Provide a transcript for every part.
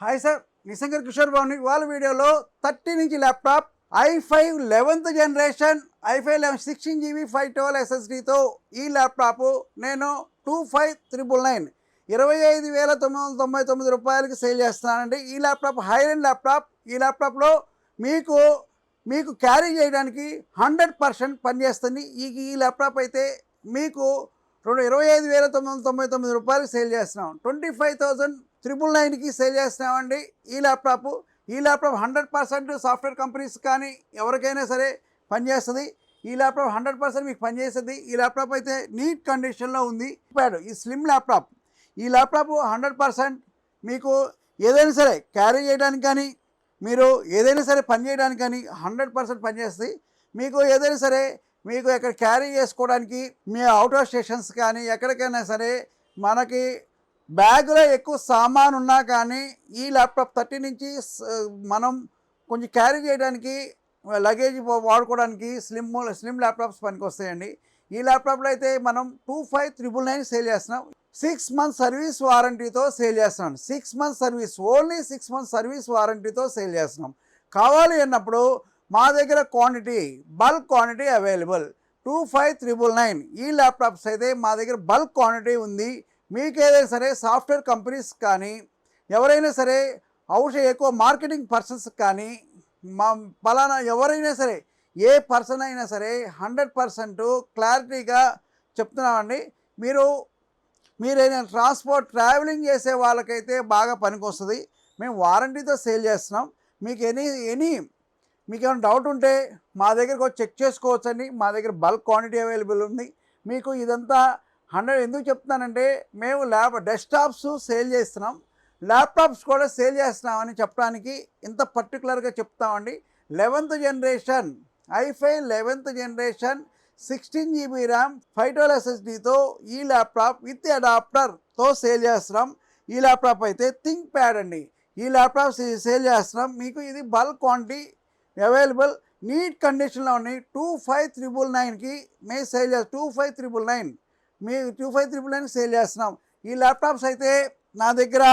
Hi sir నిశంకర్ కిషోర్ బాబుని వాళ్ళ వీడియోలో థర్టీ నుంచి laptop I five eleventh generation I five eleven sixteen GB five twelve ఎస్ఎస్డితో ఈ ల్యాప్టాప్ నేను టూ ఫైవ్ త్రిబుల్ నైన్ ఇరవై ఐదు వేల తొమ్మిది వందల తొంభై తొమ్మిది రూపాయలకి సేల్ చేస్తున్నానండి. ఈ ల్యాప్టాప్ హై ఎండ్ ల్యాప్టాప్. ఈ ల్యాప్టాప్లో మీకు మీకు క్యారీ చేయడానికి హండ్రెడ్ పర్సెంట్ పనిచేస్తుంది ఈ ఈ ల్యాప్టాప్ అయితే మీకు రెండు ఇరవై ఐదు వేల తొమ్మిది వందల తొంభై తొమ్మిది రూపాయలకి సేల్ చేస్తున్నాం. ట్వంటీ ఫైవ్ థౌజండ్ త్రిబుల్ నైన్కి సేల్ చేస్తున్నామండి. ఈ ల్యాప్టాప్ ఈ laptop hundred percent software companies కానీ ఎవరికైనా సరే పనిచేస్తుంది. ఈ ల్యాప్టాప్ హండ్రెడ్ పర్సెంట్ మీకు పనిచేస్తుంది. ఈ ల్యాప్టాప్ అయితే నీట్ కండిషన్లో ఉంది. ప్యాడ్ ఈ స్లిమ్ ల్యాప్టాప్ ఈ ల్యాప్టాప్ హండ్రెడ్ పర్సెంట్ మీకు ఏదైనా సరే క్యారీ చేయడానికి కానీ మీరు ఏదైనా సరే పని చేయడానికి కానీ హండ్రెడ్ పర్సెంట్ పనిచేస్తుంది. మీకు ఏదైనా సరే మీకు ఎక్కడ క్యారీ చేసుకోవడానికి మీ అవుట్ ఆఫ్ స్టేషన్స్ కానీ ఎక్కడికైనా సరే మనకి బ్యాగ్లో ఎక్కువ సామాన్ ఉన్నా కానీ ఈ ల్యాప్టాప్ థర్టీ నుంచి మనం కొంచెం క్యారీ చేయడానికి లగేజ్ వాడుకోవడానికి స్లిమ్ స్లిమ్ ల్యాప్టాప్స్ పనికి వస్తాయండి ఈ ల్యాప్టాప్లో అయితే మనం two five triple nine sale చేస్తున్నాం. సిక్స్ మంత్ సర్వీస్ వారంటీతో సేల్ చేస్తున్నాం. Six month service only six month service వారంటీతో sale చేస్తున్నాం. కావాలి అన్నప్పుడు మా దగ్గర quantity bulk quantity available. Two five triple nine. ఈ ల్యాప్టాప్స్ అయితే మా దగ్గర బల్క్ క్వాంటిటీ ఉంది. మీకు ఏదైనా సరే సాఫ్ట్వేర్ కంపెనీస్ కానీ ఎవరైనా సరే అవుట్ ఎక్కువ మార్కెటింగ్ పర్సన్స్ కానీ మా పలానా ఎవరైనా సరే ఏ పర్సన్ అయినా సరే హండ్రెడ్ పర్సెంట్ క్లారిటీగా చెప్తున్నామండి. మీరు మీరైనా ట్రాన్స్పోర్ట్ ట్రావెలింగ్ చేసే వాళ్ళకైతే బాగా పనికొస్తుంది. మేము వారంటీతో సేల్ చేస్తున్నాం. మీకు ఎనీ ఎనీ మీకు ఏమైనా డౌట్ ఉంటే మా దగ్గరకు వచ్చి చెక్ చేసుకోవచ్చండి. మా దగ్గర బల్క్ క్వాంటిటీ అవైలబుల్ ఉంది. మీకు ఇదంతా హండ్రెడ్ ఎందుకు చెప్తున్నానంటే మేము ల్యాప్ డెస్క్టాప్స్ సేల్ చేస్తున్నాం ల్యాప్టాప్స్ కూడా సేల్ చేస్తున్నామని చెప్పడానికి ఇంత పర్టికులర్గా చెప్తామండి. Eleventh generation I five eleventh generation sixteen GB RAM five twelve ఎస్ఎస్డీతో ఈ ల్యాప్టాప్ విత్ అడాప్టర్తో సేల్ చేస్తున్నాం. ఈ ల్యాప్టాప్ అయితే థింక్ ప్యాడ్ అండి. ఈ ల్యాప్టాప్ సేల్ చేస్తున్నాం. మీకు ఇది బల్క్ క్వాంటిటీ అవైలబుల్ నీట్ కండిషన్లో ఉన్నాయి. టూ ఫైవ్ త్రిబుల్ నైన్కి మేము సేల్ చేస్తాం టూ ఫైవ్ త్రిబుల్ నైన్. మీ two five triple nine sale చేస్తున్నాం. ఈ ల్యాప్టాప్స్ అయితే నా దగ్గర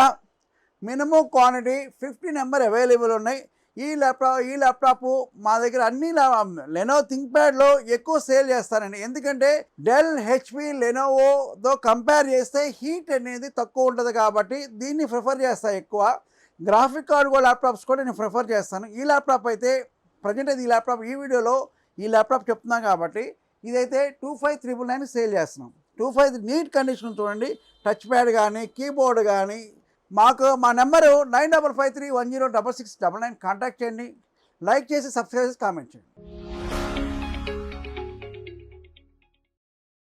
minimum quantity fifty number available ఉన్నాయి. ఈ ల్యాప్టాప్ ఈ ల్యాప్టాప్ మా దగ్గర అన్ని లెనో థింక్ ప్యాడ్లో ఎక్కువ సేల్ చేస్తానండి ఎందుకంటే డెల్ హెచ్పి లెనోవోతో కంపేర్ చేస్తే హీట్ అనేది తక్కువ ఉంటుంది కాబట్టి దీన్ని ప్రిఫర్ చేస్తాను ఎక్కువ. గ్రాఫిక్ కార్డ్ కూడా ల్యాప్టాప్స్ కూడా నేను ప్రిఫర్ చేస్తాను. ఈ ల్యాప్టాప్ అయితే ప్రజెంట్ అయితే ఈ ల్యాప్టాప్ ఈ వీడియోలో ఈ ల్యాప్టాప్ చెప్తున్నాం కాబట్టి ఇదైతే two five triple nine sale చేస్తున్నాం. టూ ఫైవ్ నీట్ కండిషన్ చూడండి. టచ్ ప్యాడ్ కానీ కీబోర్డ్ కానీ మాకు మా number nine double five three one zero double six double nine contact చేయండి. లైక్ చేసి సబ్స్క్రైబ్ చేసి కామెంట్ చేయండి.